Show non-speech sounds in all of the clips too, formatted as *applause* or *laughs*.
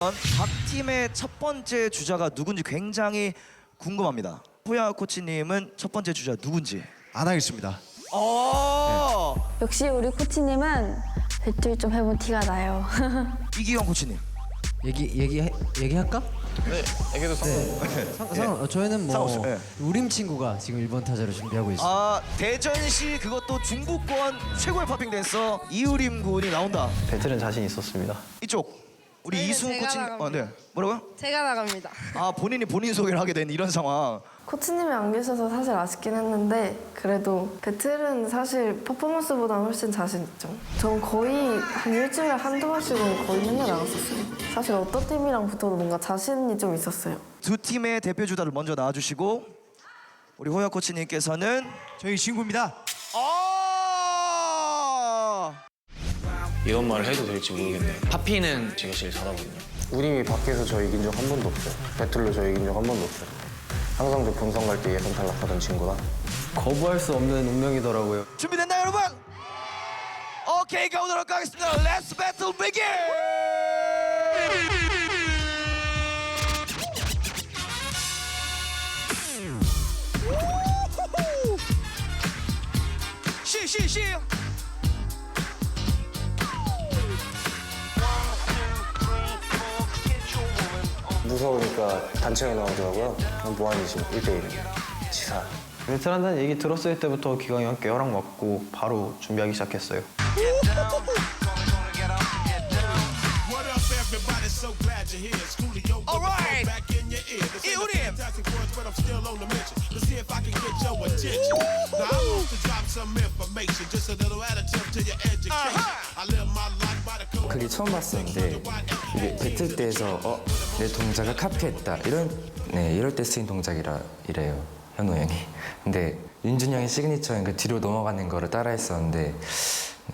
각 팀의 첫 번째 주자가 누군지 굉장히 궁금합니다. 호야 코치님은 첫 번째 주자 누군지. 안 하겠습니다. 어 역시 우리 코치님은 배틀 좀 해본 티가 나요. *laughs* 이기영 코치님. 얘기 얘기 얘기할까? 네. 상, 상, 어, 저희는 뭐 상관없어요. 네. 우림 친구가 지금 1번 타자로 준비하고 있어요. 아 대전시 그것도 중부권 최고의 팝핑 댄서 이우림 군이 나온다. 배틀은 자신 있었습니다. 이쪽 우리 저희는 이승우 제가 코치님. 나갑니다. 아 네. 뭐라고요? 제가 나갑니다. 아 본인이 본인 소개를 하게 된 이런 상황. 코치님이 안 계셔서 사실 아쉽긴 했는데 그래도 배틀은 사실 퍼포먼스보다 훨씬 자신 있죠. 전 거의 한 일주일에 한두 번씩은 거의 맨날 나갔었어요. 사실 어떤 팀이랑 붙어도 뭔가 자신이 좀 있었어요. 두 팀의 대표 주자를 먼저 나와주시고 우리 호야 코치님께서는 저희 친구입니다. 이런 말을 해도 될지 모르겠네요. 파피는 제가 제일 잘하거든요. 우림이 밖에서 저 이긴 적 한 번도 없어요. 배틀로 저 이긴 적 한 번도 없어요. 항상 저 본선 갈 때 예선 탈락하던 친구라. 거부할 수 없는 운명이더라고요. 준비됐나요 여러분? 오케이 가보도록 하겠습니다. Let's battle begin. 시시시. 무서우니까 단체로 나오더라고요. 뭐 하니 지금 1대1은. 지사. 한다는 얘기 들었을 때부터 기광이 형께 허락 받고 바로 준비하기 시작했어요. Uh-huh. 그게 처음 봤었는데 이게 배틀 때에서 어, 내 동작을 카피했다 이런 네 이럴 때 쓰인 동작이라 이래요 현우 형이 근데 윤준 형의 시그니처인 그 뒤로 넘어가는 거를 따라 했었는데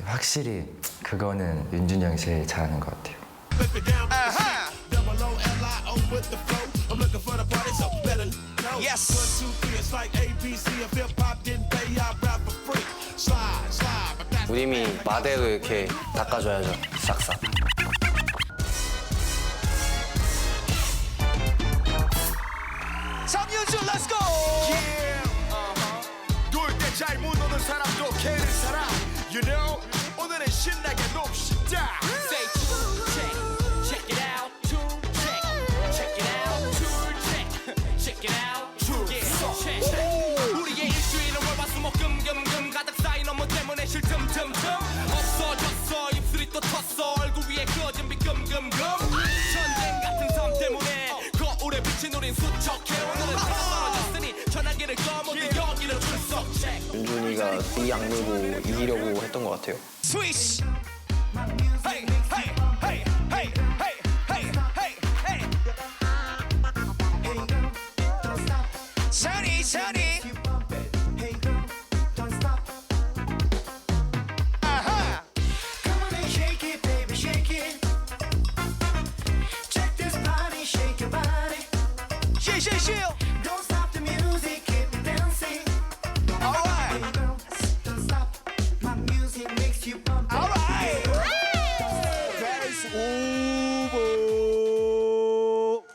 확실히 그거는 윤준 형이 제일 잘하는 것 같아요. Yes. One, two, three, it's like. If hip hop didn't pay, rap. Slide, 우림이 마대로 이렇게 닦아줘야죠. 싹싹. 장윤주 Let's go. 돌때잘 못 노는 사람도 걔를 살아 You know 오늘은 신나게 놉시다 윤준이가 이 악물고 이기려고 했던 것 같아요. Sunny, sunny. Aha.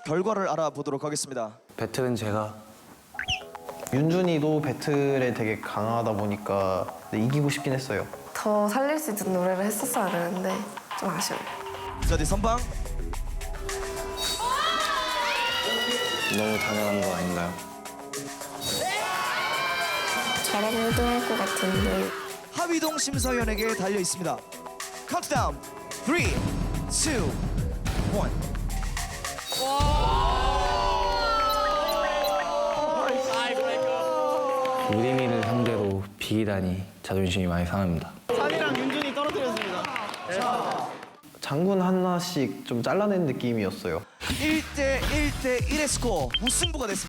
결과를 알아보도록 하겠습니다. 배틀은 제가 윤준이도 배틀에 되게 강하다 보니까 네, 이기고 싶긴 했어요. 더 살릴 수 있는 노래를 했었어야 되는데 좀 아쉬워요. 스타디 선방. 너무 당연한 거 아닌가요? 잘하면 1등 할것 같은데 하위동 심사위원에게 달려 있습니다. 카운트다운 3, 2, 1. 우림이를 상대로 비기다니 자존심이 많이 상합니다. 산이랑 윤준이 떨어뜨렸습니다. 장군 하나씩 좀 잘라낸 느낌이었어요. 1대 1대 1의 스코어 무승부가 됐습니다.